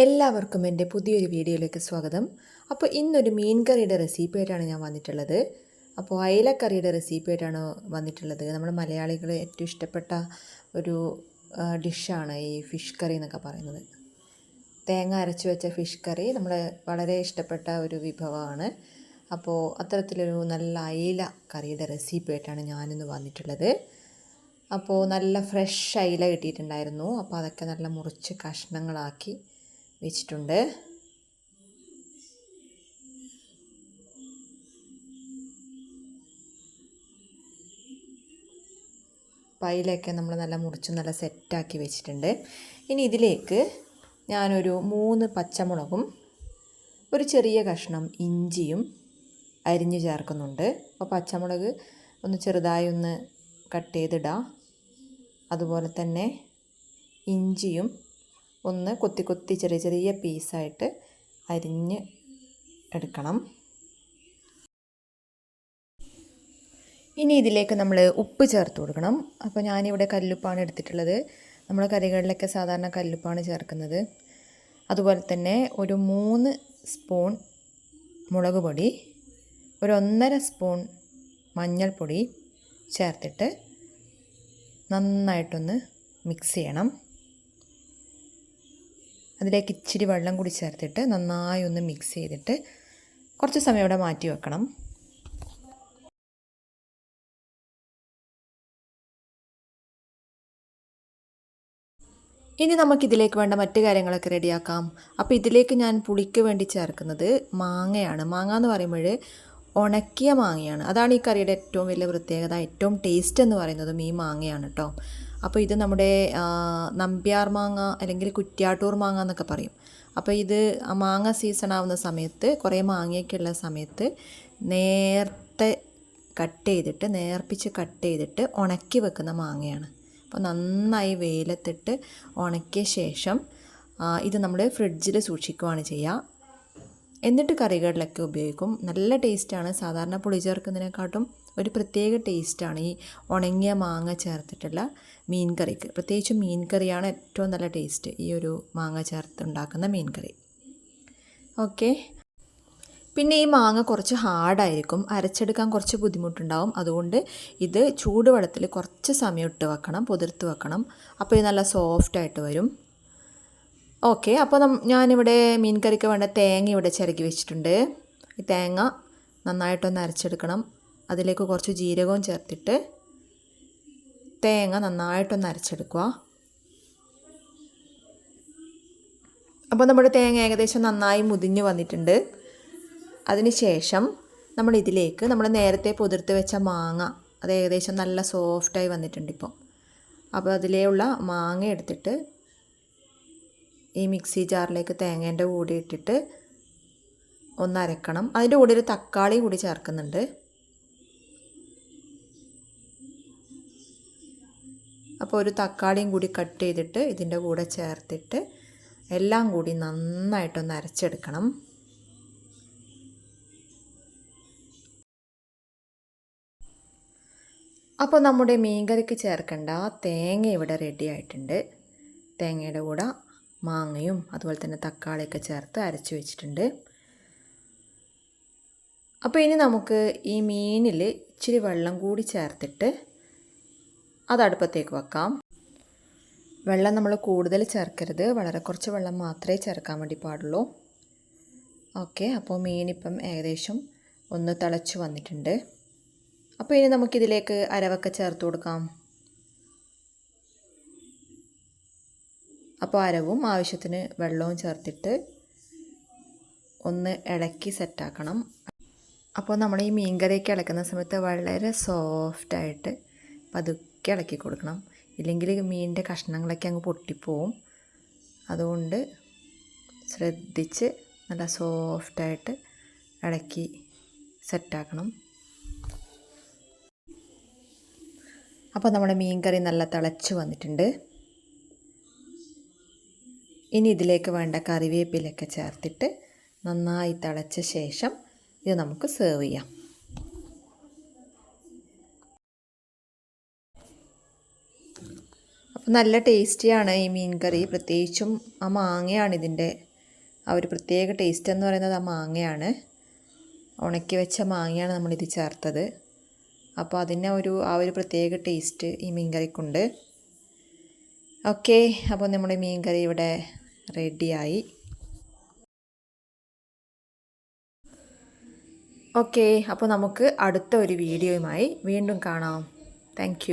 എല്ലാവർക്കും എന്റെ പുതിയൊരു വീഡിയോയിലേക്ക് സ്വാഗതം. അപ്പോൾ ഇന്നൊരു മീൻ കറിയുടെ റെസിപ്പിയായിട്ടാണ് ഞാൻ വന്നിട്ടുള്ളത്. അപ്പോൾ അയലക്കറിയുടെ റെസിപ്പിയായിട്ടാണ് വന്നിട്ടുള്ളത്. നമ്മൾ മലയാളികൾ ഏറ്റവും ഇഷ്ടപ്പെട്ട ഒരു ഡിഷാണ് ഈ ഫിഷ് കറി എന്നൊക്കെ പറയുന്നത്. തേങ്ങ അരച്ച് വെച്ച ഫിഷ് കറി നമ്മൾ വളരെ ഇഷ്ടപ്പെട്ട ഒരു വിഭവമാണ്. അപ്പോൾ അത്തരത്തിലൊരു നല്ല അയില കറിയുടെ റെസിപ്പിയായിട്ടാണ് ഞാനിന്ന് വന്നിട്ടുള്ളത്. അപ്പോൾ നല്ല ഫ്രഷ് അയില കിട്ടിയിട്ടുണ്ടായിരുന്നു. അപ്പോൾ അതൊക്കെ നല്ല മുറിച്ച് കഷ്ണങ്ങളാക്കി വെച്ചിട്ടുണ്ട്. പൈലൊക്കെ നമ്മൾ നല്ല മുറിച്ച് നല്ല സെറ്റാക്കി വെച്ചിട്ടുണ്ട്. ഇനി ഇതിലേക്ക് ഞാനൊരു മൂന്ന് പച്ചമുളകും ഒരു ചെറിയ കഷ്ണം ഇഞ്ചിയും അരിഞ്ഞു ചേർക്കുന്നുണ്ട്. അപ്പോൾ പച്ചമുളക് ഒന്ന് ചെറുതായി ഒന്ന് കട്ട് ചെയ്തിടാം. അതുപോലെ തന്നെ ഇഞ്ചിയും ഒന്ന് കൊത്തി കൊത്തി ചെറിയ ചെറിയ പീസായിട്ട് അരിഞ്ഞ് എടുക്കണം. ഇനി ഇതിലേക്ക് നമ്മൾ ഉപ്പ് ചേർത്ത് കൊടുക്കണം. അപ്പോൾ ഞാനിവിടെ കല്ലുപ്പാണ് എടുത്തിട്ടുള്ളത്. നമ്മൾ കറികളിലൊക്കെ സാധാരണ കല്ലുപ്പാണ് ചേർക്കുന്നത്. അതുപോലെ തന്നെ ഒരു മൂന്ന് സ്പൂൺ മുളക് പൊടി ഒരു ഒന്നര സ്പൂൺ മഞ്ഞൾപ്പൊടി ചേർത്തിട്ട് നന്നായിട്ടൊന്ന് മിക്സ് ചെയ്യണം. അതിലേക്ക് ഇച്ചിരി വെള്ളം കൂടി ചേർത്തിട്ട് നന്നായി ഒന്ന് മിക്സ് ചെയ്തിട്ട് കുറച്ച് സമയം ഇവിടെ മാറ്റി വെക്കണം. ഇനി നമുക്കിതിലേക്ക് വേണ്ട മറ്റു കാര്യങ്ങളൊക്കെ റെഡിയാക്കാം. അപ്പോൾ ഇതിലേക്ക് ഞാൻ പുളിക്ക് വേണ്ടി ചേർക്കുന്നത് മാങ്ങയാണ്. മാങ്ങ എന്ന് പറയുമ്പോൾ ഉണക്കിയ മാങ്ങയാണ്. അതാണ് ഈ കറിയുടെ ഏറ്റവും വലിയ പ്രത്യേകത ഏറ്റവും ടേസ്റ്റ് എന്ന് പറയുന്നതും ഈ മാങ്ങയാണ് കേട്ടോ അപ്പോൾ ഇത് നമ്മുടെ നമ്പ്യാർ മാങ്ങ അല്ലെങ്കിൽ കുറ്റ്യാട്ടൂർ മാങ്ങ എന്നൊക്കെ പറയും. അപ്പോൾ ഇത് മാങ്ങ സീസൺ ആവുന്ന സമയത്ത് കുറേ മാങ്ങയൊക്കെ ഉള്ള സമയത്ത് നേരത്തെ കട്ട് ചെയ്തിട്ട് നേർപ്പിച്ച് കട്ട് ചെയ്തിട്ട് ഉണക്കി വെക്കുന്ന മാങ്ങയാണ്. അപ്പോൾ നന്നായി വെയിലത്തിട്ട് ഉണക്കിയ ശേഷം ഇത് നമ്മൾ ഫ്രിഡ്ജിൽ സൂക്ഷിക്കുകയാണ് ചെയ്യുക എന്നിട്ട് കറികളിലൊക്കെ ഉപയോഗിക്കും. നല്ല ടേസ്റ്റാണ് സാധാരണ പുളി ചേർക്കുന്നതിനെക്കാട്ടും ഒരു പ്രത്യേക ടേസ്റ്റാണ് ഈ ഉണങ്ങിയ മാങ്ങ ചേർത്തിട്ടുള്ള മീൻ കറിക്ക് പ്രത്യേകിച്ച് മീൻ കറിയാണ് ഏറ്റവും നല്ല ടേസ്റ്റ് ഈ ഒരു മാങ്ങ ചേർത്ത് ഉണ്ടാക്കുന്ന മീൻ കറി ഓക്കെ. പിന്നെ ഈ മാങ്ങ കുറച്ച് ഹാർഡായിരിക്കും അരച്ചെടുക്കാൻ കുറച്ച് ബുദ്ധിമുട്ടുണ്ടാവും. അതുകൊണ്ട് ഇത് ചൂടുവെള്ളത്തിൽ കുറച്ച് സമയം ഇട്ട് വെക്കണം പുതിർത്ത് വെക്കണം. അപ്പോൾ ഇത് നല്ല സോഫ്റ്റായിട്ട് വരും. ഓക്കെ. അപ്പോൾ നം ഞാനിവിടെ മീൻ കറിക്ക് വേണ്ട തേങ്ങ ഇവിടെ ചിരകി വെച്ചിട്ടുണ്ട്. ഈ തേങ്ങ നന്നായിട്ടൊന്ന് അരച്ചെടുക്കണം. അതിലേക്ക് കുറച്ച് ജീരകവും ചേർത്തിട്ട് തേങ്ങ നന്നായിട്ടൊന്ന് അരച്ചെടുക്കുക. അപ്പോൾ നമ്മുടെ തേങ്ങ ഏകദേശം നന്നായി മുതിഞ്ഞ് വന്നിട്ടുണ്ട്. അതിനുശേഷം നമ്മൾ ഇതിലേക്ക് നമ്മൾ നേരത്തെ പുതിർത്ത് വെച്ച മാങ്ങ അത് ഏകദേശം നല്ല സോഫ്റ്റായി വന്നിട്ടുണ്ട് ഇപ്പോൾ അപ്പോൾ അതിലേയുള്ള മാങ്ങ എടുത്തിട്ട് ഈ മിക്സി ജാറിലേക്ക് തേങ്ങേന്റെ കൂടി ഇട്ടിട്ട് ഒന്ന് അരക്കണം. അതിന്റെ കൂടെ ഒരു തക്കാളി കൂടി ചേർക്കുന്നുണ്ട്. അപ്പോൾ ഒരു തക്കാളിയും കൂടി കട്ട് ചെയ്തിട്ട് ഇതിന്റെ കൂടെ ചേർത്തിട്ട് എല്ലാം കൂടി നന്നായിട്ടൊന്ന് അരച്ചെടുക്കണം. അപ്പോൾ നമ്മുടെ മീൻകറിക്ക് ചേർക്കേണ്ട തേങ്ങ ഇവിടെ റെഡി ആയിട്ടുണ്ട്. തേങ്ങയുടെ കൂടെ മാങ്ങയും അതുപോലെ തന്നെ തക്കാളിയൊക്കെ ചേർത്ത് അരച്ച് വെച്ചിട്ടുണ്ട്. അപ്പോൾ ഇനി നമുക്ക് ഈ മീനിൽ ഇച്ചിരി വെള്ളം കൂടി ചേർത്തിട്ട് അത് അടുപ്പത്തേക്ക് വെക്കാം. വെള്ളം നമ്മൾ കൂടുതൽ ചേർക്കരുത്. വളരെ കുറച്ച് വെള്ളം മാത്രമേ ചേർക്കാൻ വേണ്ടി പാടുള്ളൂ. ഓക്കെ അപ്പോൾ മീനിപ്പം ഏകദേശം ഒന്ന് തിളച്ച് വന്നിട്ടുണ്ട്. അപ്പോൾ ഇനി നമുക്കിതിലേക്ക് അരവൊക്കെ ചേർത്ത് കൊടുക്കാം. അപ്പോൾ അരവും ആവശ്യത്തിന് വെള്ളവും ചേർത്തിട്ട് ഒന്ന് ഇളക്കി സെറ്റാക്കണം. അപ്പോൾ നമ്മൾ ഈ മീൻകറിയൊക്കെ ഇളക്കുന്ന സമയത്ത് വളരെ സോഫ്റ്റായിട്ട് പതുക്കെ ഇളക്കി കൊടുക്കണം. ഇല്ലെങ്കിൽ മീനിന്റെ കഷ്ണങ്ങളൊക്കെ അങ്ങ് പൊട്ടിപ്പോവും. അതുകൊണ്ട് ശ്രദ്ധിച്ച് നല്ല സോഫ്റ്റായിട്ട് ഇളക്കി സെറ്റാക്കണം അപ്പോൾ നമ്മുടെ മീൻ കറി നല്ല തിളച്ച് വന്നിട്ടുണ്ട്. ഇനി ഇതിലേക്ക് വേണ്ട കറിവേപ്പിലൊക്കെ ചേർത്തിട്ട് നന്നായി തിളച്ച ശേഷം ഇത് നമുക്ക് സെർവ് ചെയ്യാം. അപ്പോൾ നല്ല ടേസ്റ്റിയാണ് ഈ മീൻ കറി പ്രത്യേകിച്ചും ആ മാങ്ങയാണ് ഇതിന്റെ ആ ഒരു പ്രത്യേക ടേസ്റ്റ് എന്ന് പറയുന്നത് ആ മാങ്ങയാണ്. ഉണക്കി വെച്ച മാങ്ങയാണ് നമ്മളിത് ചേർത്തത്. അപ്പോൾ അതിന് ഒരു ആ ഒരു പ്രത്യേക ടേസ്റ്റ് ഈ മീൻ കറിക്കുണ്ട് ഓക്കെ അപ്പോൾ നമ്മുടെ മീൻ കറി ഇവിടെ റെഡിയായി. ഓക്കെ അപ്പോൾ നമുക്ക് അടുത്ത ഒരു വീഡിയോയുമായി വീണ്ടും കാണാം. താങ്ക്